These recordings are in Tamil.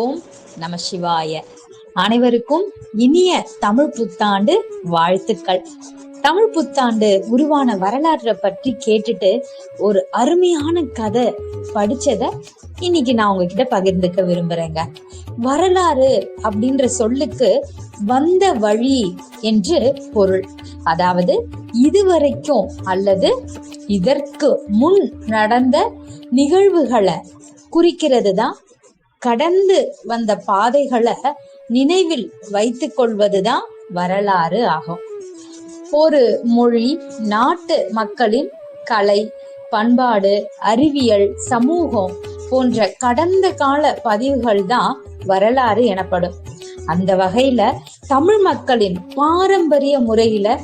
ஓம் நம சிவாய. அனைவருக்கும் இனிய தமிழ் புத்தாண்டு வாழ்த்துக்கள். தமிழ் புத்தாண்டு உருவான வரலாற்றை பற்றி கேட்டுட்டு ஒரு அருமையான கதை படிச்சத இன்னைக்கு நான் உங்ககிட்ட பகிர்ந்துக்க விரும்புறேங்க. வரலாறு அப்படின்ற சொல்லுக்கு வந்த வழி என்று பொருள். அதாவது இதுவரைக்கும் அல்லது இதற்கு முன் நடந்த நிகழ்வுகளை குறிக்கிறது தான் கடந்து வந்த பாதைகளை நினைவில் வைத்துக் கொள்வதுதான் வரலாறு ஆகும். ஒரு மொழி நாட்டு மக்களின் கலை பண்பாடு அறிவியல் சமூகம் போன்ற கடந்த கால பதிவுகள் தான் வரலாறு எனப்படும். அந்த வகையில தமிழ் மக்களின் பாரம்பரிய முறையில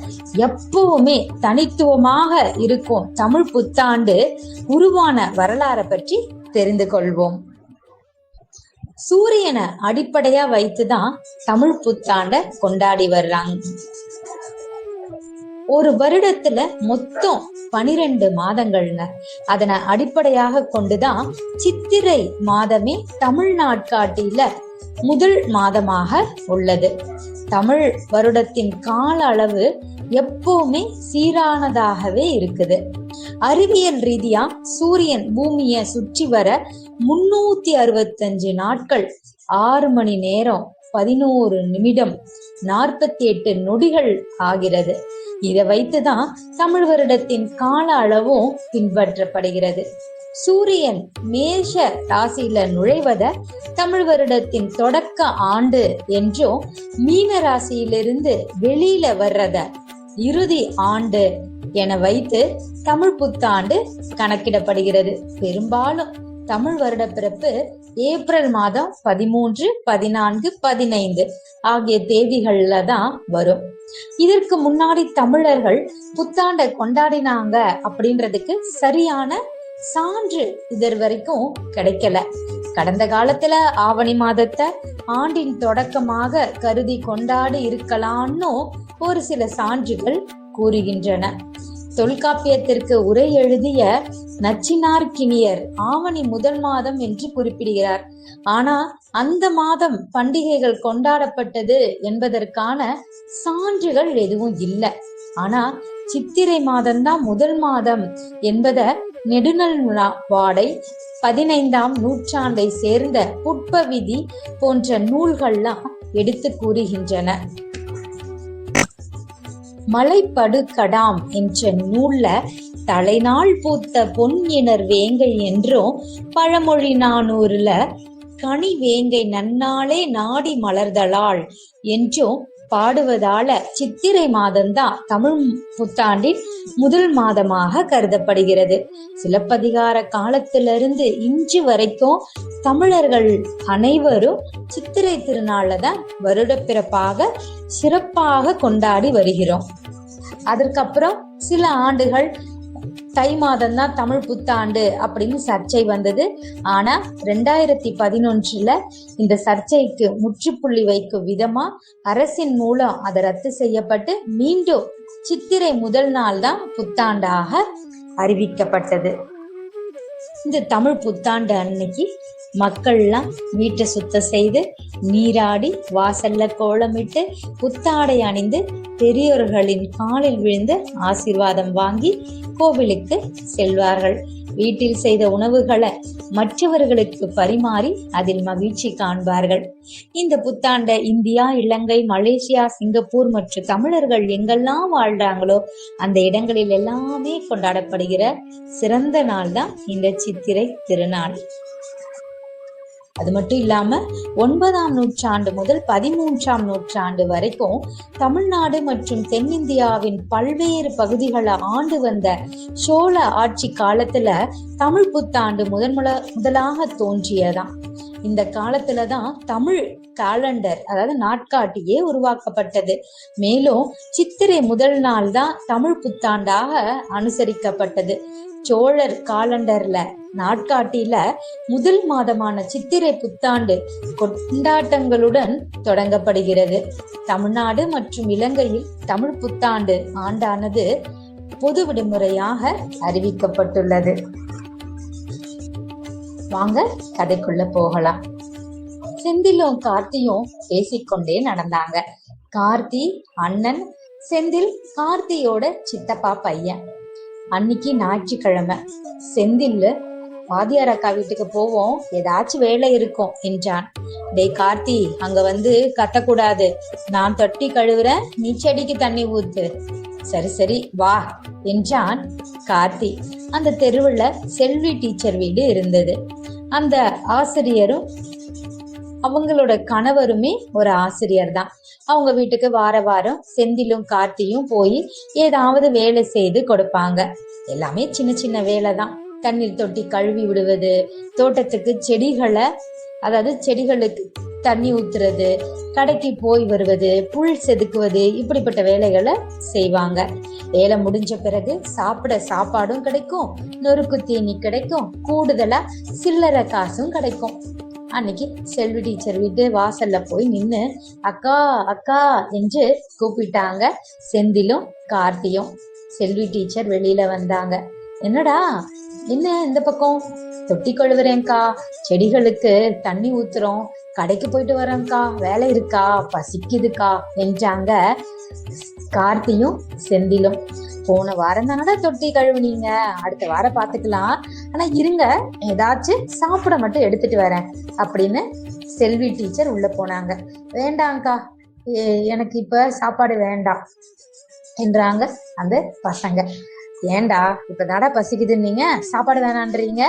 எப்பவுமே தனித்துவமாக இருக்கும் தமிழ் புத்தாண்டு உருவான வரலாறை பற்றி தெரிந்து கொள்வோம். சூரியனை அடிப்படையா வைத்துதான் தமிழ் புத்தாண்ட கொண்டாடி வர்றாங்க. ஒரு வருடத்துல மொத்தம் பனிரெண்டு மாதங்கள்ங்க. அதனை அடிப்படையாக கொண்டுதான் சித்திரை மாதமே தமிழ்நாட்காட்டில முதல் மாதமாக உள்ளது. தமிழ் வருடத்தின் கால அளவு எப்பவுமே சீரானதாகவே இருக்குது. அறிவியல் ரீதியா சூரியன் பூமியை சுற்றி வர முன்னூத்தி அறுபத்தஞ்சு நாட்கள் ஆறு மணி நேரம் பதினோரு நிமிடம் நாற்பத்தி எட்டு நொடிகள் ஆகிறது. இதை வைத்துதான் தமிழ் வருடத்தின் கால அளவும் பின்பற்றப்படுகிறது. சூரியன் மேஷ ராசியில நுழைவத தமிழ் வருடத்தின் தொடக்க ஆண்டு என்றும் மீன ராசியிலிருந்து வெளியில வர்றத இறுதி ஆண்டு என வைத்து தமிழ் புத்தாண்டு கணக்கிடப்படுகிறது. பெரும்பாலும் தமிழ் வருட பிறப்பு ஏப்ரல் மாதம் பதிமூன்று பதினான்கு பதினைந்து ஆகிய தேதிகள்ல தான் வரும். இதற்கு முன்னாடி தமிழர்கள் புத்தாண்டை கொண்டாடினாங்க அப்படின்றதுக்கு சரியான சான்று இதர் வரைக்கும் கிடைக்கல. கடந்த காலத்துல ஆவணி மாதத்தை ஆண்டின் தொடக்கமாக கருதி கொண்டாடி இருக்கலாம்னு ஒரு சில சான்றுகள் கூறுகின்றன. தொல்காப்பியத்திற்கு உரை எழுதிய நச்சினார்கினியர் ஆவணி முதல் மாதம் என்று குறிப்பிடுகிறார். ஆனா அந்த மாதம் பண்டிகைகள் கொண்டாடப்பட்டது என்பதற்கான சான்றுகள் எதுவும் இல்லை. ஆனா சித்திரை மாதம்தான் முதல் மாதம் என்பத நெடுநல் வாடை பதினைந்தாம் நூற்றாண்டை சேர்ந்த புட்ப விதி போன்ற நூல்கள்லாம் எடுத்து கூறுகின்றன. மலைப்படு கடாம் என்ற நூல்ல தலைநாள் பூத்த பொன் இணர் வேங்கை என்றும் பழமொழி நானூறுல கனி வேங்கை நன்னாளே நாடி மலர்தலாள் என்றும் பாடுவதால சித்திரை மாதம்தான் தமிழ் புத்தாண்டின் முதல் மாதமாக கருதப்படுகிறது. சிலப்பதிகார காலத்திலிருந்து இன்று வரைக்கும் தமிழர்கள் அனைவரும் சித்திரை திருநாள தான் வருடப்பிறப்பாக சிறப்பாக கொண்டாடி வருகிறோம். அதற்கப்புறம் சில ஆண்டுகள் தை மாதம் தான் தமிழ் புத்தாண்டு அப்படின்னு சர்ச்சை வந்தது. ஆனா ரெண்டாயிரத்தி பதினொன்றுல இந்த சர்ச்சைக்கு முற்றுப்புள்ளி வைக்கும் விதமா அரசின் மூலம் அதை ரத்து செய்யப்பட்டு மீண்டும் சித்திரை முதல் நாள் தான் புத்தாண்டாக அறிவிக்கப்பட்டது. இந்த தமிழ் புத்தாண்டு அன்னைக்கு மக்கள்லாம் வீட்டை சுத்தம் செய்து நீராடி வாசல்ல கோலமிட்டு புத்தாடை அணிந்து பெரியோர்களின் காலில் விழுந்து ஆசீர்வாதம் வாங்கி கோவிலுக்கு செல்வார்கள். வீட்டில் செய்த உணவுகளை மற்றவர்களுக்கு பரிமாறி அதில் மகிழ்ச்சி காண்பார்கள். இந்த புத்தாண்ட இந்தியா இலங்கை மலேசியா சிங்கப்பூர் மற்றும் தமிழர்கள் எங்கெல்லாம் வாழ்றாங்களோ அந்த இடங்களில் எல்லாமே கொண்டாடப்படுகிற சிறந்த நாள் தான் இந்த சித்திரை திருநாள். அது மட்டும் இல்லாம ஒன்பதாம் நூற்றாண்டு முதல் பதிமூன்றாம் நூற்றாண்டு வரைக்கும் தமிழ்நாடு மற்றும் தென்னிந்தியாவின் பல்வேறு பகுதிகளை ஆண்டு வந்த சோழ ஆட்சி காலத்துல தமிழ் புத்தாண்டு முதன் முதலாக தோன்றியதான் இந்த காலத்துல தான் தமிழ் காலண்டர் அதாவது நாட்காட்டியே உருவாக்கப்பட்டது. மேலும் சித்திரை முதல் நாள் தான் தமிழ் புத்தாண்டாக அனுசரிக்கப்பட்டது. சோழர் காலண்டர்ல நாட்காட்டில முதல் மாதமான சித்திரை புத்தாண்டு கொண்டாட்டங்களுடன் தொடங்கப்படுகிறது. தமிழ்நாடு மற்றும் இலங்கையில் தமிழ் புத்தாண்டு ஆண்டானது பொது விடுமுறையாக அறிவிக்கப்பட்டுள்ளது. வாங்க கதைக்குள்ள போகலாம். செந்திலும் கார்த்தியும் பேசிக்கொண்டே நடந்தாங்க. கார்த்தி அண்ணன் செந்தில் கார்த்தியோட சித்தப்பா பையன். அன்னைக்கு ஞாயிற்றுக்கிழமை. செந்தில் வாதியார் அக்கா வீட்டுக்கு போவோம். ஏதாச்சும் வேலை இருக்கும் என்றான். டேய் கார்த்தி அங்க வந்து கத்தக்கூடாது. நான் தொட்டி கழுவுறேன் நீ செடிக்கு தண்ணி ஊத்து. சரி சரி வா என்றான் கார்த்தி. அந்த தெருவுல செல்வி டீச்சர் வீடு இருந்தது. அந்த ஆசிரியரும் அவங்களோட கணவருமே ஒரு ஆசிரியர் தான். அவங்க வீட்டுக்கு வார வாரம் செந்திலும் கார்த்தியும் போய் ஏதாவது வேலை செய்து கொடுப்பாங்க. எல்லாமே சின்ன சின்ன வேலை தான். தண்ணீர் தொட்டி கழுவி விடுவது தோட்டத்துக்கு செடிகளை அதாவது செடிகளுக்கு தண்ணி ஊத்துறது கடைக்கு போய் வருவது புல் செதுக்குவது இப்படிப்பட்ட வேலைகளை செய்வாங்க. வேலை முடிஞ்ச பிறகு சாப்பிட சாப்பாடும் கிடைக்கும் நொறுக்கு தீனி கிடைக்கும் கூடுதலா சில்லறை காசும் கிடைக்கும். அன்னைக்கு செல்வி டீச்சர் வீட்டு வாசல்ல போய் நின்று அக்கா அக்கா என்று கூப்பிட்டாங்க செந்திலும் கார்த்தியும். செல்வி டீச்சர் வெளியில வந்தாங்க. என்னடா? என்ன இந்த பக்கம்? தொட்டி கழுவுறேன்க்கா. செடிகளுக்கு தண்ணி ஊத்துறோம். கடைக்கு போயிட்டு வரேன்க்கா வேலை இருக்கா? பசிக்குதுக்கா என்றாங்க கார்த்தியும் செந்திலும். போன வாரம் தானடா தொட்டி கழுவுனீங்க? அடுத்த வாரம் பார்த்துக்கலாம் ஆனா இருங்க ஏதாச்சும் சாப்பிட மட்டும் எடுத்துட்டு வரேன் அப்படின்னு செல்வி டீச்சர் உள்ள போனாங்க. வேண்டாங்க்கா எனக்கு இப்ப சாப்பாடு வேண்டாம் என்றாங்க அந்த பசங்க. ஏண்டா இப்பதாடா பசிக்குதுன்னீங்க? சாப்பாடு வேணான்றீங்க?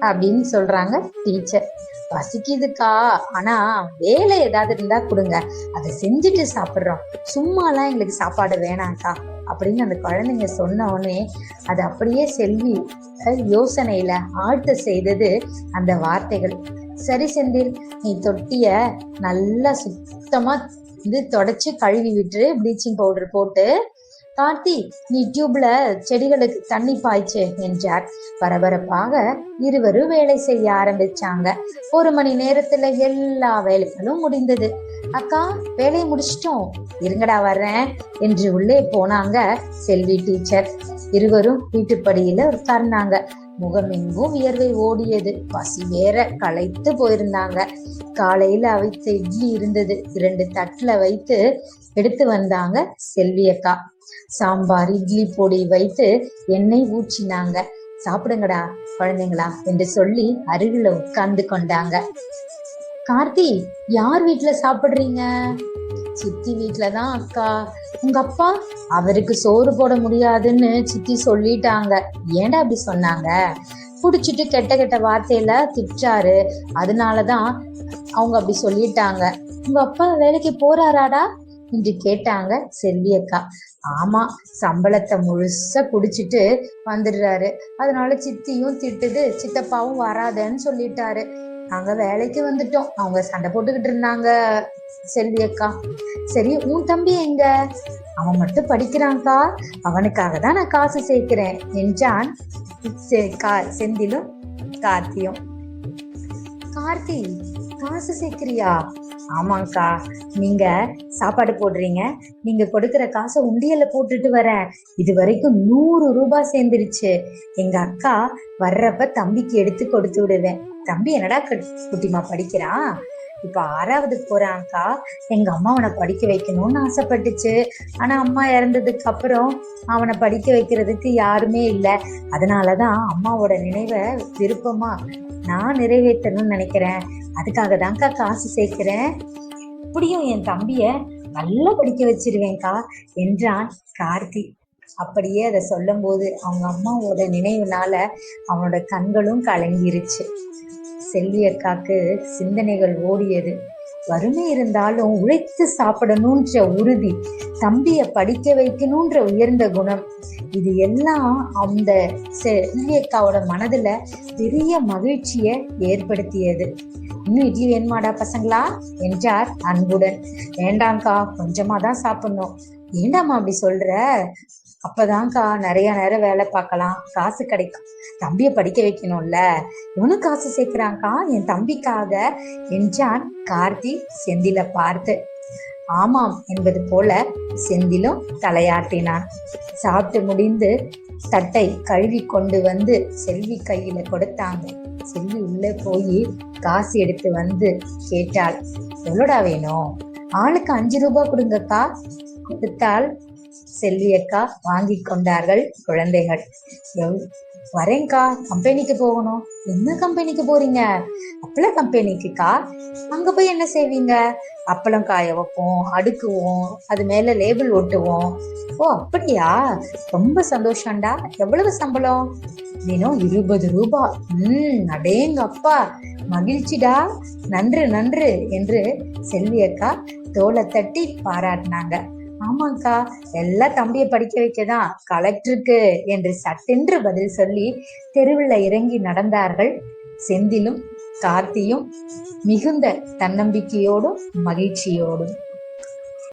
அப்படின்னு சொல்றாங்க டீச்சர் பசிக்குதுக்கா. ஆனா வேலை ஏதாவது இருந்தா கொடுங்க. அதை செஞ்சுட்டு சாப்பிடுறோம். சும்மாலாம் எங்களுக்கு சாப்பாடு வேணாம்க்கா அப்படின்னு அந்த குழந்தைங்க சொன்ன உடனே அது அப்படியே செல்வி யோசனையில ஆழ்த்த செய்தது அந்த வார்த்தைகள். சரி செந்தில் நீ தொட்டிய நல்லா சுத்தமா இது தொடச்சு கழுவி விட்டு ப்ளீச்சிங் பவுடர் போட்டு. கார்த்தி நீ டியூப்ல செடிகளுக்கு தண்ணி பாய்ச்சு என்றார். பரபரப்பாக இருவரும் வேலை செய்ய ஆரம்பிச்சாங்க. ஒரு மணி நேரத்துல எல்லா வேலைகளும் முடிந்தது. அக்கா வேலையை முடிச்சிட்டோம். இருங்கடா வர்றேன் என்று உள்ளே போனாங்க செல்வி டீச்சர். இருவரும் வீட்டுப்படியில உட்கார்ந்தாங்க. முகமெங்கும் வியர்வை ஓடியது. பசி வேற களைத்து போயிருந்தாங்க. காலையில அவித்த இட்லி இருந்தது. இரண்டு தட்டுல வைத்து எடுத்து வந்தாங்க செல்வி அக்கா. சாம்பார் இட்லி பொடி வைத்து எண்ணெய் ஊற்றினாங்க. சாப்பிடுங்கடா குழந்தைங்களா என்று சொல்லி அருகில உட்கார்ந்து கொண்டாங்க. கார்த்தி யார் வீட்டுல சாப்பிடுறீங்க? சித்தி வீட்டுலதான் தான் அக்கா. உங்க அப்பா? அவருக்கு சோறு போட முடியாதுன்னு சித்தி சொல்லிட்டாங்க. ஏன்டா அப்படி சொன்னாங்க? குடிச்சிட்டு கெட்ட கெட்ட வார்த்தையில திட்டாரு. அதனாலதான் அவங்க அப்படி சொல்லிட்டாங்க. உங்க அப்பா வேலைக்கு போறாராடா? என்று கேட்டாங்க செல்வி அக்கா ஆமா சம்பளத்தை முழுசா குடிச்சிட்டு வந்துடுறாரு. அதனால சித்தியும் திட்டுது சித்தப்பாவும் வராதேன்னு சொல்லிட்டாரு. நாங்க வேலைக்கு வந்துட்டோம். அவங்க சண்டை போட்டுக்கிட்டு இருந்தாங்க செல்வி அக்கா சரி உன் தம்பி எங்க? அவன் மட்டும் படிக்கிறான்க்கா. அவனுக்காக தான் நான் காசு சேர்க்கிறேன் என்றான் செந்திலும் கார்த்தியும். கார்த்தி காசு சேர்க்கிறியா? ஆமாங்க்கா நீங்க சாப்பாடு போடுறீங்க. நீங்க கொடுக்கிற காசை உண்டியல்ல போட்டுட்டு வரேன். இது வரைக்கும் நூறு ரூபாய் சேர்ந்துருச்சு. எங்க அக்கா வர்றப்ப தம்பிக்கு எடுத்து கொடுத்து விடுவேன். தம்பி என்னடா கட்- குட்டிமா படிக்கிறான் இப்ப ஆறாவது போறான்க்கா. எங்க அம்மா அவனை படிக்க வைக்கணும்னு ஆசைப்பட்டுச்சு. ஆனா அம்மா இறந்ததுக்கு அப்புறம் அவனை படிக்க வைக்கிறதுக்கு யாருமே இல்லை. அதனாலதான் அம்மாவோட நினைவை விருப்பமா நான் நிறைவேற்றணும்னு நினைக்கிறேன். அதுக்காக தான்க்கா காசு சேர்க்கிறேன். இப்படியும் என் தம்பிய நல்லா படிக்க வச்சிருவேன்க்கா என்றான் கார்த்தி. அப்படியே அதை சொல்லும்போது அவங்க அம்மாவோட நினைவுனால அவனோட கண்களும் கலங்கிருச்சு. செல்வி அக்காக்கு சிந்தனைகள் ஓடியது. வறுமை இருந்தாலும் உழைத்து சாப்பிடணுன்ற உறுதி தம்பிய படிக்க வைக்கணுன்ற உயர்ந்த குணம் இது எல்லாம் அந்த செல்வி அக்காவோட மனதுல பெரிய மகிழ்ச்சியை ஏற்படுத்தியது. இன்னும் இட்லி வேணுமாடா பசங்களா? என்றார் அன்புடன். வேண்டாம்க்கா கொஞ்சமா தான் சாப்பிடணும். ஏண்டாம்மா அப்படி சொல்ற? அப்பதான்க்கா நிறைய நேரம் வேலை பார்க்கலாம். காசு கிடைக்கும். தம்பிய படிக்க வைக்கணும்ல. இவனும் காசு சேர்க்கிறான்க்கா என் தம்பிக்காக என்றான் கார்த்தி செந்தில பார்த்து. ஆமாம் என்பது போல செந்திலும் தலையாட்டினான். சாப்பிட்டு முடிந்து தட்டை கழுவி கொண்டு வந்து செல்வி கையில கொடுத்தாங்க. செல்வி உள்ளே போய் காசு எடுத்து வந்து கேட்டாள் எவ்வளோடா வேணும்? ஆளுக்கு அஞ்சு ரூபாய் கொடுங்கக்கா. கொடுத்தால் செல்வி அக்கா வாங்கி கொண்டார்கள் குழந்தைகள். வரேங்க்கா கம்பெனிக்கு போகணும். என்ன கம்பெனிக்கு போறீங்க? அப்பள கம்பெனிக்குக்கா அங்க போய் என்ன செய்வீங்க? அப்பளம் காய வைப்போம் அடுக்குவோம் அது மேல லேபிள் ஒட்டுவோம். ஓ அப்படியா? ரொம்ப சந்தோஷம்டா. எவ்வளவு சம்பளம்? தினம் இருபது ரூபாய் ம் அடேங்க அப்பா. மகிழ்ச்சிடா. நன்று நன்று என்று செல்வி அக்கா தோலை தட்டி பாராட்டினாங்க. ஆமாக்கா எல்லாம் தம்பியை படிக்க வைக்கதான். கலெக்டருக்கு என்று சட்டென்று பதில் சொல்லி தெருவில் இறங்கி நடந்தார்கள். செந்திலும் கார்த்தியும் மிகுந்த தன்னம்பிக்கையோடும் மகிழ்ச்சியோடும்.